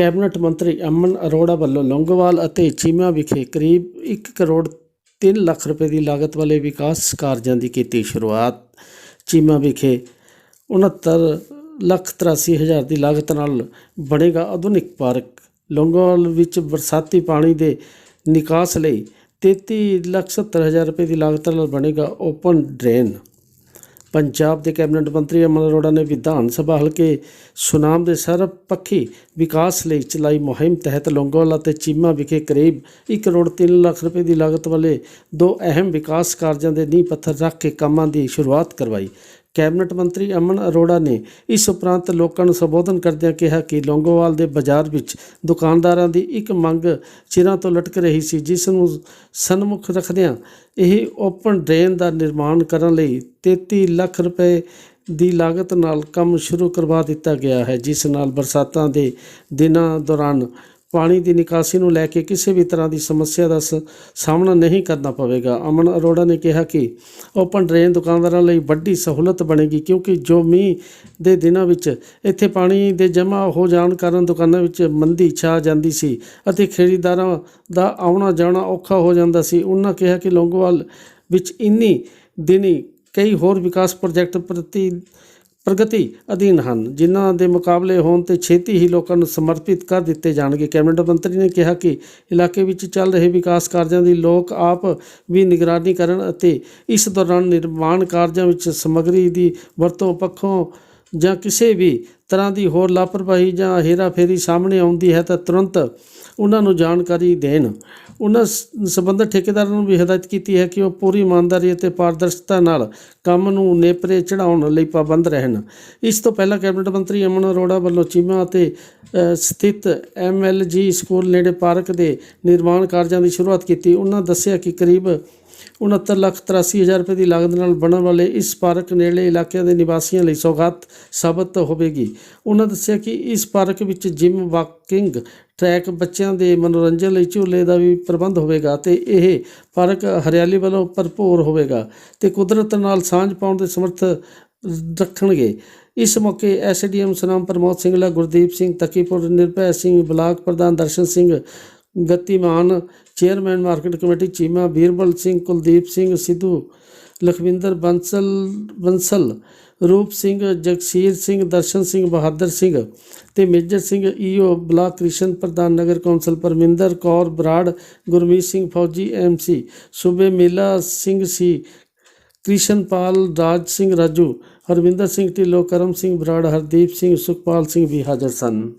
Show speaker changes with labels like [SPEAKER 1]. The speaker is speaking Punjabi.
[SPEAKER 1] ਕੈਬਨਿਟ ਮੰਤਰੀ ਅਮਨ ਅਰੋੜਾ ਵੱਲੋਂ ਲੌਂਗੋਵਾਲ ਅਤੇ ਚੀਮਾ ਵਿਖੇ ਕਰੀਬ 1 ਕਰੋੜ 3 ਲੱਖ ਰੁਪਏ ਦੀ ਲਾਗਤ ਵਾਲੇ ਵਿਕਾਸ ਕਾਰਜਾਂ ਦੀ ਕੀਤੀ ਸ਼ੁਰੂਆਤ। ਚੀਮਾ ਵਿਖੇ 69 ਲੱਖ 83 ਹਜ਼ਾਰ ਦੀ ਲਾਗਤ ਨਾਲ ਬਣੇਗਾ ਆਧੁਨਿਕ ਪਾਰਕ। ਲੌਂਗੋਵਾਲ ਵਿੱਚ ਬਰਸਾਤੀ ਪਾਣੀ ਦੇ ਨਿਕਾਸ ਲਈ 33 ਲੱਖ 70 ਹਜ਼ਾਰ ਰੁਪਏ ਦੀ ਲਾਗਤ ਨਾਲ ਬਣੇਗਾ ਓਪਨ ਡਰੇਨ। ਪੰਜਾਬ ਦੇ ਕੈਬਨਿਟ ਮੰਤਰੀ ਅਮਨ ਅਰੋੜਾ ਨੇ ਵਿਧਾਨ ਸਭਾ ਹਲਕੇ ਸੁਨਾਮ ਦੇ ਸਰਬਪੱਖੀ ਵਿਕਾਸ ਲਈ ਚਲਾਈ ਮੁਹਿੰਮ ਤਹਿਤ ਲੌਂਗੋਵਾਲ ਅਤੇ ਚੀਮਾ ਵਿਖੇ ਕਰੀਬ 1 ਕਰੋੜ 3 ਲੱਖ ਰੁਪਏ ਦੀ ਲਾਗਤ ਵਾਲੇ ਦੋ ਅਹਿਮ ਵਿਕਾਸ ਕਾਰਜਾਂ ਦੇ ਨੀਂਹ ਪੱਥਰ ਰੱਖ ਕੇ ਕੰਮਾਂ ਦੀ ਸ਼ੁਰੂਆਤ ਕਰਵਾਈ। ਕੈਬਨਿਟ ਮੰਤਰੀ ਅਮਨ ਅਰੋੜਾ ਨੇ ਇਸ ਉਪਰੰਤ ਲੋਕਾਂ ਨੂੰ ਸੰਬੋਧਨ ਕਰਦਿਆਂ ਕਿਹਾ ਕਿ ਲੌਂਗੋਵਾਲ ਦੇ ਬਾਜ਼ਾਰ ਵਿੱਚ ਦੁਕਾਨਦਾਰਾਂ ਦੀ ਇੱਕ ਮੰਗ ਚਿਰਾਂ ਤੋਂ ਲਟਕ ਰਹੀ ਸੀ, ਜਿਸ ਨੂੰ ਸਨਮੁਖ ਰੱਖਦਿਆਂ ਇਹ ਓਪਨ ਡਰੇਨ ਦਾ ਨਿਰਮਾਣ ਕਰਨ ਲਈ 33 ਲੱਖ ਰੁਪਏ ਦੀ ਲਾਗਤ ਨਾਲ ਕੰਮ ਸ਼ੁਰੂ ਕਰਵਾ ਦਿੱਤਾ ਗਿਆ ਹੈ, ਜਿਸ ਨਾਲ ਬਰਸਾਤਾਂ ਦੇ ਦਿਨਾਂ ਦੌਰਾਨ ਪਾਣੀ ਦੀ ਨਿਕਾਸੀ ਨੂੰ ਲੈ ਕੇ ਕਿਸੇ ਵੀ ਤਰ੍ਹਾਂ ਦੀ ਸਮੱਸਿਆ ਦਾ ਸਾਹਮਣਾ ਨਹੀਂ ਕਰਨਾ ਪਵੇਗਾ। ਅਮਨ ਅਰੋੜਾ ਨੇ ਕਿਹਾ ਕਿ ਓਪਨ ਡਰੇਨ ਦੁਕਾਨਦਾਰਾਂ ਲਈ ਵੱਡੀ ਸਹੂਲਤ ਬਣੇਗੀ ਕਿਉਂਕਿ ਜੋ ਮੀਂਹ ਦੇ ਦਿਨਾਂ ਵਿੱਚ ਇੱਥੇ ਪਾਣੀ ਦੇ ਜਮ੍ਹਾਂ ਹੋ ਜਾਣ ਕਾਰਨ ਦੁਕਾਨਾਂ ਵਿੱਚ ਮੰਦੀ ਛਾ ਜਾਂਦੀ ਸੀ ਅਤੇ ਖਰੀਦਦਾਰਾਂ ਦਾ ਆਉਣਾ ਜਾਣਾ ਔਖਾ ਹੋ ਜਾਂਦਾ ਸੀ। ਉਹਨਾਂ ਕਿਹਾ ਕਿ ਲੌਂਗੋਵਾਲ ਵਿੱਚ ਇੰਨੀ ਦਿਨੀ ਕਈ ਹੋਰ ਵਿਕਾਸ ਪ੍ਰੋਜੈਕਟ ਪ੍ਰਤੀ ਪ੍ਰਗਤੀ ਅਧੀਨ ਹਨ, ਜਿਨ੍ਹਾਂ ਦੇ ਮੁਕਾਬਲੇ ਹੋਣ ਤੇ ਛੇਤੀ ਹੀ ਲੋਕਾਂ ਨੂੰ ਸਮਰਪਿਤ ਕਰ ਦਿੱਤੇ ਜਾਣਗੇ। ਕੈਬਨਿਟ ਮੰਤਰੀ ਨੇ ਕਿਹਾ ਕਿ ਇਲਾਕੇ ਵਿੱਚ ਚੱਲ ਰਹੇ ਵਿਕਾਸ ਕਾਰਜਾਂ ਦੀ ਲੋਕ ਆਪ ਵੀ ਨਿਗਰਾਨੀ ਕਰਨ ਅਤੇ ਇਸ ਦੌਰਾਨ ਨਿਰਮਾਣ ਕਾਰਜਾਂ ਵਿੱਚ ਸਮੱਗਰੀ ਦੀ ਵਰਤੋਂ ਪੱਖੋਂ ਜਾਂ ਕਿਸੇ ਵੀ ਤਰ੍ਹਾਂ ਦੀ ਹੋਰ ਲਾਪਰਵਾਹੀ ਜਾਂ ਹੇਰਾਫੇਰੀ ਸਾਹਮਣੇ ਆਉਂਦੀ ਹੈ ਤਾਂ ਤੁਰੰਤ ਉਹਨਾਂ ਨੂੰ ਜਾਣਕਾਰੀ ਦੇਣ। ਉਹਨਾਂ ਸ- ਸੰਬੰਧਿਤ ਠੇਕੇਦਾਰਾਂ ਨੂੰ ਵੀ ਹਦਾਇਤ ਕੀਤੀ ਹੈ ਕਿ ਉਹ ਪੂਰੀ ਇਮਾਨਦਾਰੀ ਅਤੇ ਪਾਰਦਰਸ਼ਤਾ ਨਾਲ ਕੰਮ ਨੂੰ ਨੇਪਰੇ ਚੜਾਉਣ ਲਈ ਪਾਬੰਦ ਰਹਿਣ। ਇਸ ਤੋਂ ਪਹਿਲਾਂ ਕੈਬਨਿਟ ਮੰਤਰੀ ਅਮਨ ਅਰੋੜਾ ਵੱਲੋਂ ਚੀਮਾ ਅਤੇ ਅ, ਸਥਿਤ ਐਮਐਲਜੀ ਸਕੂਲ ਨੇੜੇ ਪਾਰਕ ਦੇ ਨਿਰਮਾਣ ਕਾਰਜਾਂ ਦੀ ਸ਼ੁਰੂਆਤ ਕੀਤੀ। ਉਹਨਾਂ ਦੱਸਿਆ ਕਿ ਕਰੀਬ 69 ਲੱਖ 83 ਹਜ਼ਾਰ ਰੁਪਏ ਦੀ ਲਾਗਤ ਨਾਲ ਬਣਨ ਵਾਲੇ ਇਸ ਪਾਰਕ ਨੇੜੇ ਇਲਾਕਿਆਂ ਦੇ ਨਿਵਾਸੀਆਂ ਲਈ ਸੌਗਾਤ ਸਾਬਤ ਹੋਵੇਗੀ। ਉਹਨਾਂ ਦੱਸਿਆ ਕਿ ਇਸ ਪਾਰਕ ਵਿੱਚ ਜਿਮ, ਵਾਕਿੰਗ, ਟਰੈਕ, ਬੱਚਿਆਂ ਦੇ ਮਨੋਰੰਜਨ ਲਈ ਝੂਲੇ ਦਾ ਵੀ ਪ੍ਰਬੰਧ ਹੋਵੇਗਾ ਤੇ ਇਹ ਪਾਰਕ ਹਰਿਆਲੀ ਵੱਲੋਂ ਭਰਪੂਰ ਹੋਵੇਗਾ ਤੇ ਕੁਦਰਤ ਨਾਲ ਸਾਂਝ ਪਾਉਣ ਦੇ ਸਮਰਥ ਰੱਖਣਗੇ। ਇਸ ਮੌਕੇ ਐਸਡੀਐਮ ਸੁਨਾਮ ਪ੍ਰਮੋਦ ਸਿੰਘਲਾ ਗੁਰਦੀਪ ਸਿੰਘ ਤਕੀਪੁਰ, ਨਿਰਭੈ ਸਿੰਘ ਬਲਾਕ ਪ੍ਰਧਾਨ Darshan Singh Gatiman, chairman market committee Cheema Birbal Singh, Kuldeep Singh Sidhu, Lakhwinder Bansal Bansal, Roop Singh, Jagsir Singh, Darshan Singh, Bahadur Singh ਤੇ Major Singh EO block Krishan ਪ੍ਰਧਾਨ ਨਗਰ ਕੌਂਸਲ ਪਰਮਿੰਦਰ ਕੌਰ ਬਰਾੜ, ਗੁਰਮੀਤ ਸਿੰਘ ਫੌਜੀ ਐਮਸੀ ਸੂਬੇ ਮੇਲਾ ਸਿੰਘ ਸੀ, ਕ੍ਰਿਸ਼ਨਪਾਲ ਰਾਜ ਸਿੰਘ ਰਾਜੂ, ਹਰਵਿੰਦਰ ਸਿੰਘ ਢਿੱਲੋਂ, ਕਰਮ ਸਿੰਘ ਬਰਾੜ, ਹਰਦੀਪ ਸਿੰਘ, ਸੁਖਪਾਲ ਸਿੰਘ ਵੀ ਹਾਜ਼ਰ ਸਨ।